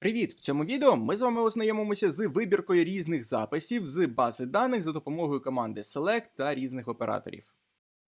Привіт! В цьому відео ми з вами ознайомимося з вибіркою різних записів з бази даних за допомогою команди Select та різних операторів.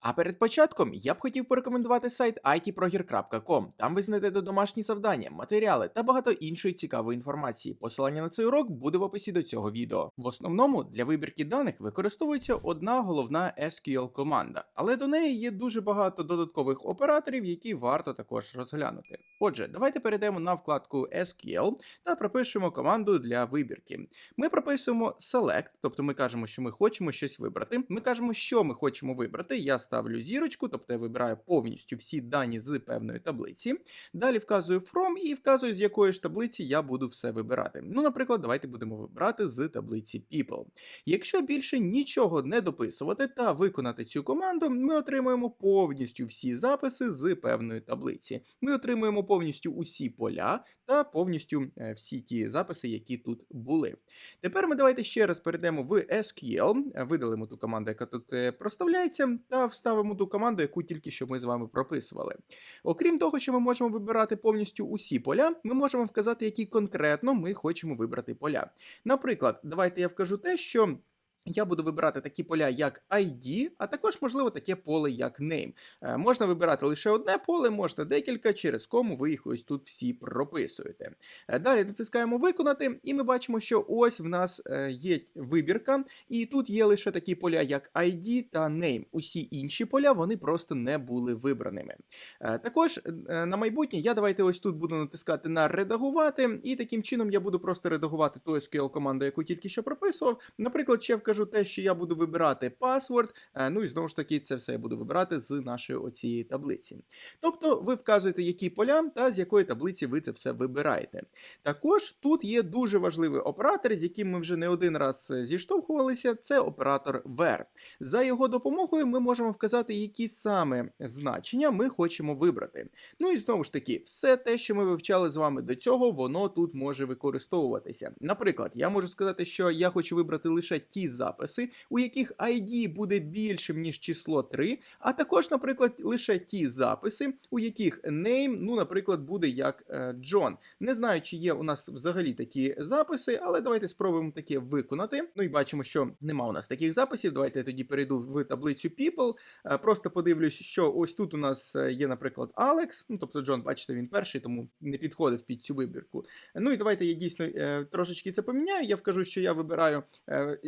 А перед початком я б хотів порекомендувати сайт itproger.com. Там ви знайдете домашні завдання, матеріали та багато іншої цікавої інформації. Посилання на цей урок буде в описі до цього відео. В основному для вибірки даних використовується одна головна SQL команда, але до неї є дуже багато додаткових операторів, які варто також розглянути. Отже, давайте перейдемо на вкладку SQL та пропишемо команду для вибірки. Ми прописуємо select, тобто ми кажемо, що ми хочемо щось вибрати. Ми кажемо, що ми хочемо вибрати. Я ставлю зірочку, тобто я вибираю повністю всі дані з певної таблиці. Далі вказую from і вказую, з якої ж таблиці я буду все вибирати. Ну, наприклад, давайте будемо вибирати з таблиці People. Якщо більше нічого не дописувати та виконати цю команду, ми отримуємо повністю всі записи з певної таблиці. Ми отримуємо повністю усі поля та повністю е, всі ті записи, які тут були. Тепер ми давайте ще раз перейдемо в SQL, видалимо ту команду, яка тут е, проставляється, та вставимо ту команду, яку тільки що ми з вами прописували. Окрім того, що ми можемо вибирати повністю усі поля, ми можемо вказати, які конкретно ми хочемо вибрати поля. Наприклад, давайте я вкажу те, що. Я буду вибирати такі поля, як ID, а також, можливо, таке поле, як name. Е, можна вибирати лише одне поле, можна декілька, через кому ви їх ось тут всі прописуєте. Е, далі натискаємо виконати, і ми бачимо, що ось в нас е, є вибірка, і тут є лише такі поля, як ID та name. Усі інші поля вони просто не були вибраними. Також на майбутнє я давайте ось тут буду натискати на редагувати, і таким чином я буду просто редагувати ту SQL команду, яку тільки що прописував. Наприклад, ще вкажу те, що я буду вибирати password, е, ну і знову ж таки це все я буду вибирати з нашої оцієї таблиці. Тобто ви вказуєте, які поля та з якої таблиці ви це все вибираєте. Також тут є дуже важливий оператор, з яким ми вже не один раз е, зіштовхувалися. Це оператор where. За його допомогою ми можемо вказати, які саме значення ми хочемо вибрати. Ну і знову ж таки, все те, що ми вивчали з вами до цього, воно тут може використовуватися. Наприклад, я можу сказати, що я хочу вибрати лише ті записи, у яких ID буде більшим, ніж число 3, а також, наприклад, лише ті записи, у яких name, ну, наприклад, буде як е, John. Не знаю, чи є у нас взагалі такі записи, але давайте спробуємо таке виконати. Ну і бачимо, що нема у нас таких записів. Давайте я тоді перейду в таблицю People. Е, Просто подивлюсь, що ось тут у нас е, є, наприклад, Алекс. Ну, тобто Джон, бачите, він перший, тому не підходив під цю вибірку. Ну і давайте я дійсно е, трошечки це поміняю. Я вкажу, що я вибираю е,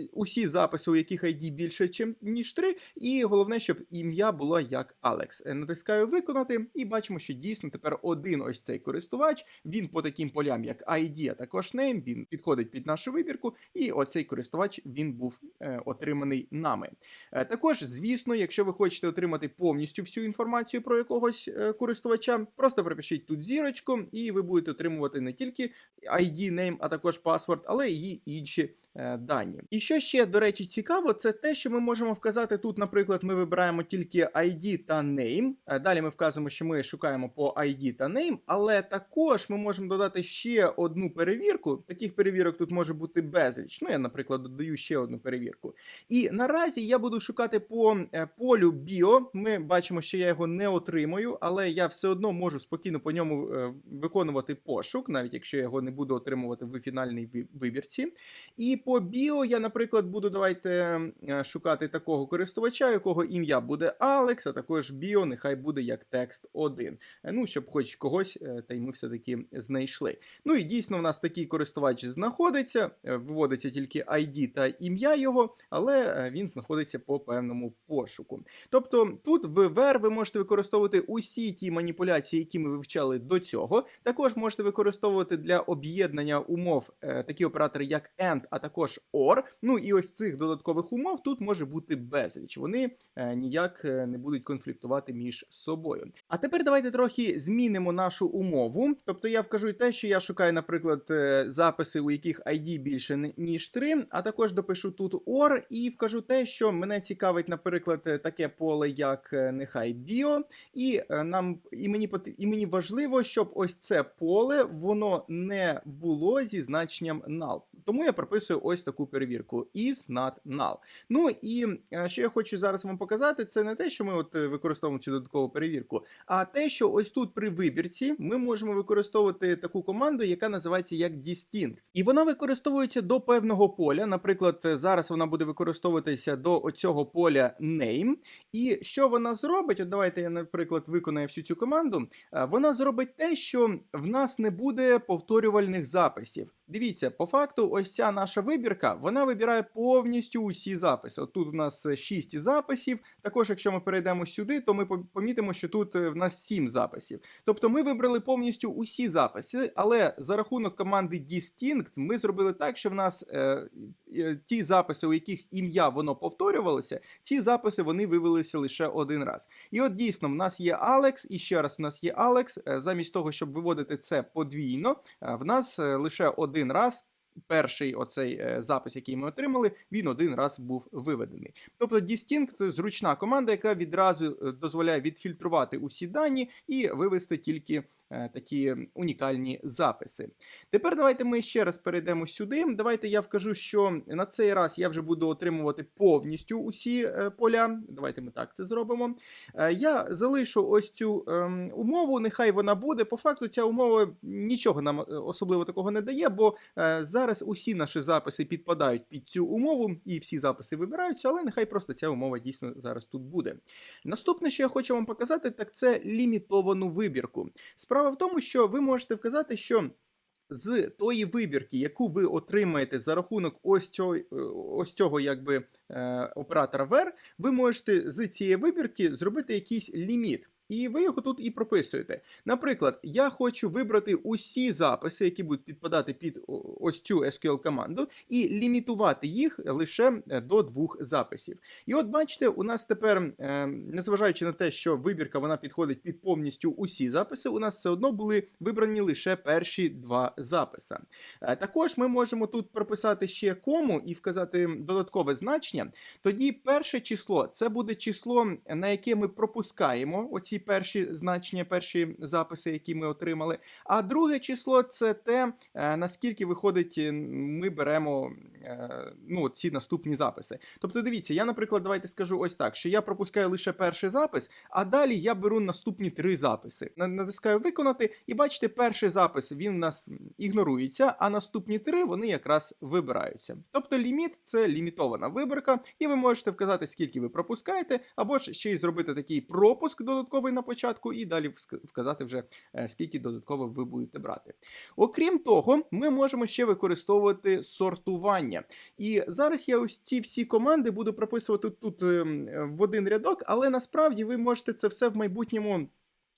усі записи, у яких ID більше, ніж 3, і головне, щоб ім'я було як Алекс. Е, Натискаю виконати, і бачимо, що дійсно тепер один ось цей користувач. Він по таким полям, як ID, а також name, він підходить під нашу вибірку, і оцей користувач він був е, отриманий нами. Е, також, звісно, якщо ви хочете отримати повністю всю інформацію про якогось е, користувача, просто пропишіть тут зірочку, і ви будете отримувати не тільки ID, name, а також паспорт, але і інші дані. І що ще, до речі, цікаво, це те, що ми можемо вказати тут, наприклад, ми вибираємо тільки ID та name. Е, Далі ми вказуємо, що ми шукаємо по ID та name, але також ми можемо додати ще одну перевірку. Таких перевірок тут може бути безліч. Ну, я, наприклад, додаю ще одну перевірку. І наразі я буду шукати по е, полю bio. Ми бачимо, що я його не отримую, але я все одно можу спокійно по ньому е, виконувати пошук, навіть якщо я його не буду отримувати в фінальній вибірці. І по біо я, наприклад, буду давайте е, шукати такого користувача, якого ім'я буде Алекс, а також біо нехай буде як текст 1. Е, Ну, щоб хоч когось, е, та й ми все-таки знайшли. Ну і дійсно, в нас такий користувач знаходиться, виводиться тільки ID та ім'я його, але він знаходиться по певному пошуку. Тобто тут в VR ви можете використовувати усі ті маніпуляції, які ми вивчали до цього. Також можете використовувати для об'єднання умов такі оператори, як AND, а також OR. Ну і ось цих додаткових умов тут може бути безліч. Вони е, ніяк е, не будуть конфліктувати між собою. А тепер давайте трохи змінимо нашу умову. Тобто я вкажу й те, що я шукаю, наприклад, е, записи, у яких ID більше ніж 3, а також допишу тут OR і вкажу те, що мене цікавить, наприклад, таке поле, як нехай bio, і нам і мені і мені важливо, щоб ось це поле воно не було зі значенням null. Тому я прописую ось таку перевірку is not null. Ну і е, що я хочу зараз вам показати, це не те, що ми от е, використовуємо цю додаткову перевірку, а те, що ось тут при вибірці ми можемо використовувати таку команду, яка називається як distinct. І вона використовується до певного поля. Наприклад, е, зараз вона буде використовуватися до оцього поля name. І що вона зробить? От давайте я, наприклад, виконаю всю цю команду. Вона зробить те, що в нас не буде повторювальних записів. Дивіться, по факту, ось ця наша вибірка, вона вибирає повністю усі записи. От тут у нас 6 записів. Також, якщо ми перейдемо сюди, то ми помітимо, що тут е, в нас 7 записів. Тобто ми вибрали повністю усі записи, але за рахунок команди Distinct ми зробили так, що в нас е, е, ті записи, у яких ім'я воно повторювалося, ці записи вони вивелися лише один раз. І от дійсно, в нас є Алекс, і ще раз у нас є Алекс. Е, Замість того, щоб виводити це подвійно, е, в нас е, лише один раз. Перший оцей е, запис, який ми отримали, він один раз був виведений. Тобто Distinct – зручна команда, яка відразу е, дозволяє відфільтрувати усі дані і вивести тільки такі унікальні записи. Тепер давайте ми ще раз перейдемо сюди. Давайте я вкажу, що на цей раз я вже буду отримувати повністю усі е, поля. Давайте ми так це зробимо. Е, Я залишу ось цю ем, умову, нехай вона буде. По факту, ця умова нічого нам е, особливо такого не дає, бо е, зараз усі наші записи підпадають під цю умову, і всі записи вибираються, але нехай просто ця умова дійсно зараз тут буде. Наступне, що я хочу вам показати, так це лімітовану вибірку. Справа в тому, що ви можете вказати, що. З тої вибірки, яку ви отримаєте за рахунок ось цього, е, ось цього якби, е, оператора VR, ви можете з цієї вибірки зробити якийсь ліміт. І ви його тут і прописуєте. Наприклад, я хочу вибрати усі записи, які будуть підпадати під ось цю SQL команду, і лімітувати їх лише е, до двох записів. І от бачите, у нас тепер, е, незважаючи на те, що вибірка вона підходить під повністю усі записи, у нас все одно були вибрані лише перші два записи. Е, Також ми можемо тут прописати ще кому і вказати додаткове значення. Тоді перше число це буде число, на яке ми пропускаємо оці перші значення, перші записи, які ми отримали. А друге число це те, е, наскільки виходить, ми беремо е, ну, ці наступні записи. Тобто, дивіться, я, наприклад, давайте скажу ось так: що я пропускаю лише перший запис, а далі я беру наступні три записи. Натискаю виконати, і бачите, перший запис він у нас ігнорується, а наступні три вони якраз вибираються. Тобто ліміт це лімітована вибірка, і ви можете вказати, скільки ви пропускаєте, або ж ще й зробити такий пропуск додатковий на початку, і далі вказати вже е, скільки додатково ви будете брати. Окрім того, ми можемо ще використовувати сортування. І зараз я ось ці всі команди буду прописувати тут ем, в один рядок, але насправді ви можете це все в майбутньому.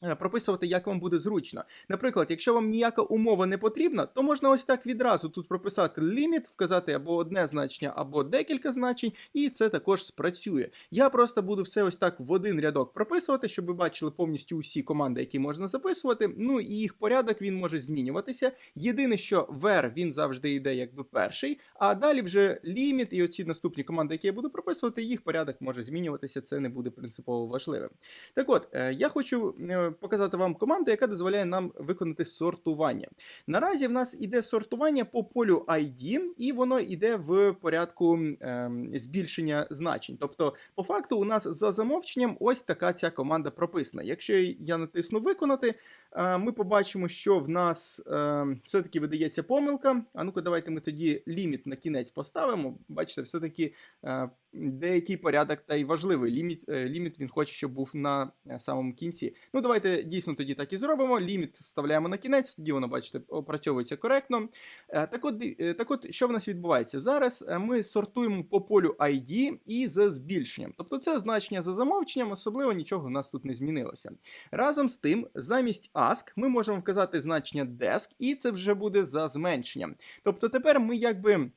Е, Прописувати, як вам буде зручно. Наприклад, якщо вам ніяка умова не потрібна, то можна ось так відразу тут прописати ліміт, вказати або одне значення, або декілька значень, і це також спрацює. Я просто буду все ось так в один рядок прописувати, щоб ви бачили повністю усі команди, які можна записувати. Ну і їх порядок він може змінюватися. Єдине, що ver він завжди йде якби перший, а далі вже ліміт і оці наступні команди, які я буду прописувати, їх порядок може змінюватися. Це не буде принципово важливим. Так от, е, я хочу е, показати вам команду, яка дозволяє нам виконати сортування. Наразі в нас іде сортування по полю ID, і воно йде в порядку ем, збільшення значень. Тобто, по факту, у нас за замовченням ось така ця команда прописана. Якщо я натисну виконати, е, ми побачимо, що в нас е, все-таки видається помилка. А ну-ка, давайте ми тоді ліміт на кінець поставимо. Бачите, все-таки е, деякий порядок та й важливий. Ліміт, е, ліміт він хоче, щоб був на е, самому кінці. Ну, давайте дійсно тоді так і зробимо. Ліміт вставляємо на кінець, тоді воно, бачите, опрацьовується коректно. Е, Так от, е, так от, що в нас відбувається? Зараз е, ми сортуємо по полю ID і за збільшенням. Тобто це значення за замовченням, особливо нічого в нас тут не змінилося. Разом з тим, замість ask ми можемо вказати значення desk, і це вже буде за зменшенням. Тобто тепер ми якби.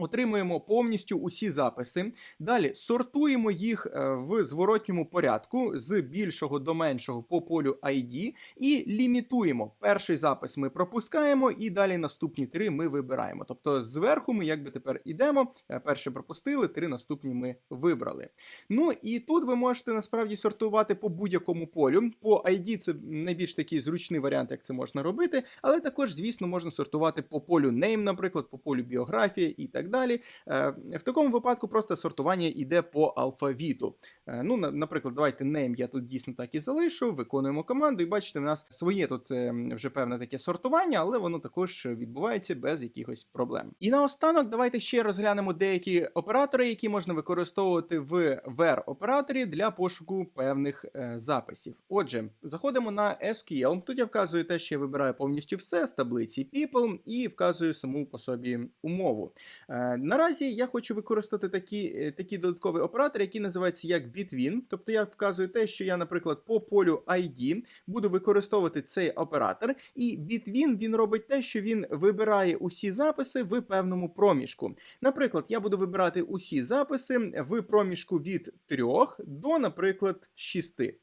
Отримуємо повністю усі записи. Далі сортуємо їх е, в зворотньому порядку з більшого до меншого по полю ID і лімітуємо. Перший запис ми пропускаємо, і далі наступні три ми вибираємо. Тобто зверху ми якби тепер ідемо. е, Перше пропустили, три наступні ми вибрали. Ну і тут ви можете насправді сортувати по будь-якому полю. По ID це найбільш такий зручний варіант, як це можна робити, але також, звісно, можна сортувати по полю name, наприклад, по полю біографія і так далі. Е, В такому випадку просто сортування йде по алфавіту. Е, Ну, наприклад, давайте name я тут дійсно так і залишу, виконуємо команду, і бачите, у нас своє тут е, вже певне таке сортування, але воно також відбувається без якихось проблем. І наостанок, давайте ще розглянемо деякі оператори, які можна використовувати в VR-операторі для пошуку певних записів. Отже, заходимо на SQL. Тут я вказую те, що я вибираю повністю все з таблиці People і вказую саму по собі умову. Е, Наразі я хочу використати такі, е, такі додаткові оператори, які називаються як Between. Тобто я вказую те, що я, наприклад, по полю ID буду використовувати цей оператор, і Between він робить те, що він вибирає усі записи в певному проміжку. Наприклад, я буду вибирати усі записи в проміжку від 3 до, наприклад, 6. Е,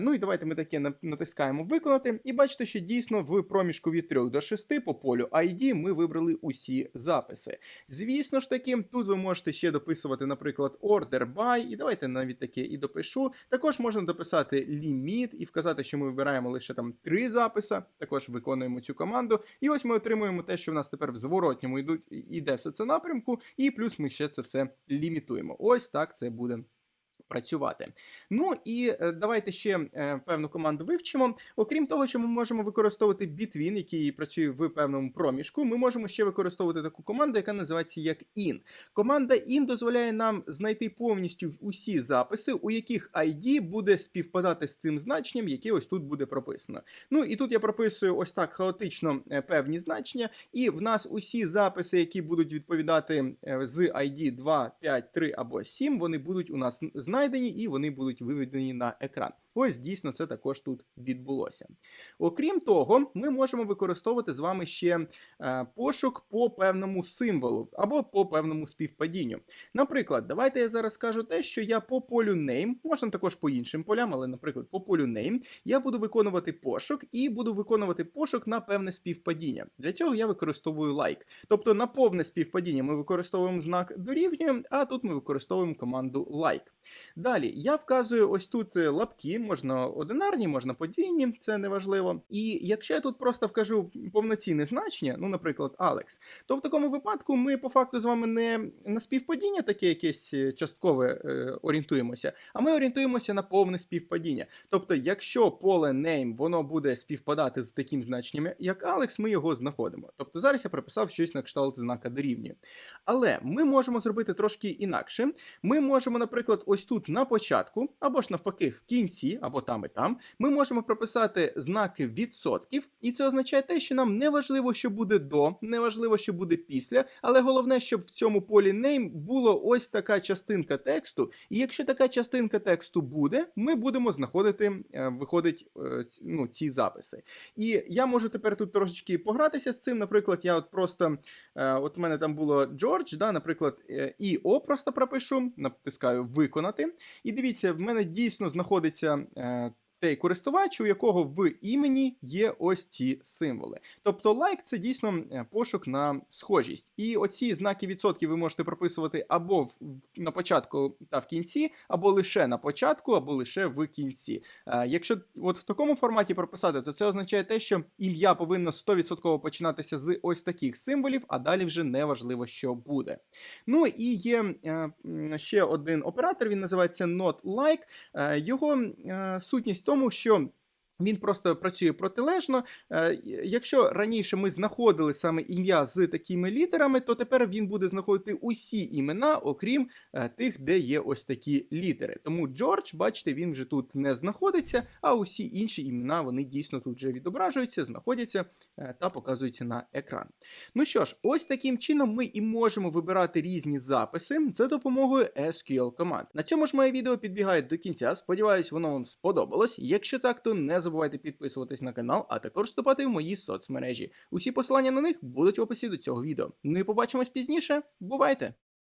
Ну і давайте ми таке натискаємо виконати. І бачите, що дійсно в проміжку від 3 до 6 по полю ID ми вибрали усі записи. Звісно ж таки, тут ви можете ще дописувати, наприклад, order by, і давайте навіть таке і допишу. Також можна дописати ліміт і вказати, що ми вибираємо лише там три записи. Також виконуємо цю команду. І ось ми отримуємо те, що в нас тепер в зворотньому йдуть іде все це напрямку, і плюс ми ще це все лімітуємо. Ось так це буде. Працювати. Ну і е, давайте ще е, певну команду вивчимо. Окрім того, що ми можемо використовувати Bitwin, який працює в певному проміжку, ми можемо ще використовувати таку команду, яка називається як in. Команда in дозволяє нам знайти повністю усі записи, у яких ID буде співпадати з цим значенням, яке ось тут буде прописано. Ну і тут я прописую ось так хаотично е, певні значення, і в нас усі записи, які будуть відповідати з ID 2, 5, 3 або 7, вони будуть у нас знайдені і вони будуть виведені на екран. Ось дійсно це також тут відбулося. Окрім того, ми можемо використовувати з вами ще е, пошук по певному символу або по певному співпадінню. Наприклад, давайте я зараз скажу те, що я по полю name, можна також по іншим полям, але, наприклад, по полю name я буду виконувати пошук і буду виконувати пошук на певне співпадіння. Для цього я використовую like. Тобто на повне співпадіння ми використовуємо знак дорівнює, а тут ми використовуємо команду like. Далі я вказую ось тут е, лапки, можна одинарні, можна подвійні, це не важливо. І якщо я тут просто вкажу повноцінне значення, ну, наприклад, Алекс, то в такому випадку ми по факту з вами не на співпадіння таке якесь е, часткове е, орієнтуємося, а ми орієнтуємося на повне співпадіння. Тобто, якщо поле name воно буде співпадати з таким значенням, як Алекс, ми його знаходимо. Тобто зараз я прописав щось на кшталт знака дорівнює. Але ми можемо зробити трошки інакше. Ми можемо, наприклад, ось тут на початку, або ж навпаки, в кінці, або там і там, ми можемо прописати знаки відсотків, і це означає те, що нам не важливо, що буде до, не важливо, що буде після, але головне, щоб в цьому полі name було ось така частинка тексту. І якщо така частинка тексту буде, ми будемо знаходити, е, виходить, е, ну, ці записи. І я можу тепер тут трошечки погратися з цим. Наприклад, я от просто Е, От у мене там було Джордж, да, наприклад, і О просто пропишу, натискаю виконати. І дивіться, в мене дійсно знаходиться. Той користувач, у якого в імені є ось ці символи. Тобто лайк це дійсно е, пошук на схожість. І оці знаки відсотків ви можете прописувати або в, на початку та в кінці, або лише на початку, або лише в кінці. Е, Якщо от в такому форматі прописати, то це означає те, що ім'я повинно 100% починатися з ось таких символів, а далі вже не важливо, що буде. Ну і є е, ще один оператор, він називається not like. Е, Його сутність тому, що він просто працює протилежно. Е, Якщо раніше ми знаходили саме ім'я з такими літерами, то тепер він буде знаходити усі імена, окрім е, тих, де є ось такі літери. Тому Джордж, бачите, він вже тут не знаходиться, а усі інші імена вони дійсно тут вже відображуються, знаходяться е, та показуються на екран. Ну що ж, ось таким чином ми і можемо вибирати різні записи за допомогою SQL команд. На цьому ж моє відео підбігає до кінця. Сподіваюсь, воно вам сподобалось. Якщо так, то не забувайте підписуватись на канал, а також вступати в мої соцмережі. Усі посилання на них будуть в описі до цього відео. Ну і побачимось пізніше. Бувайте!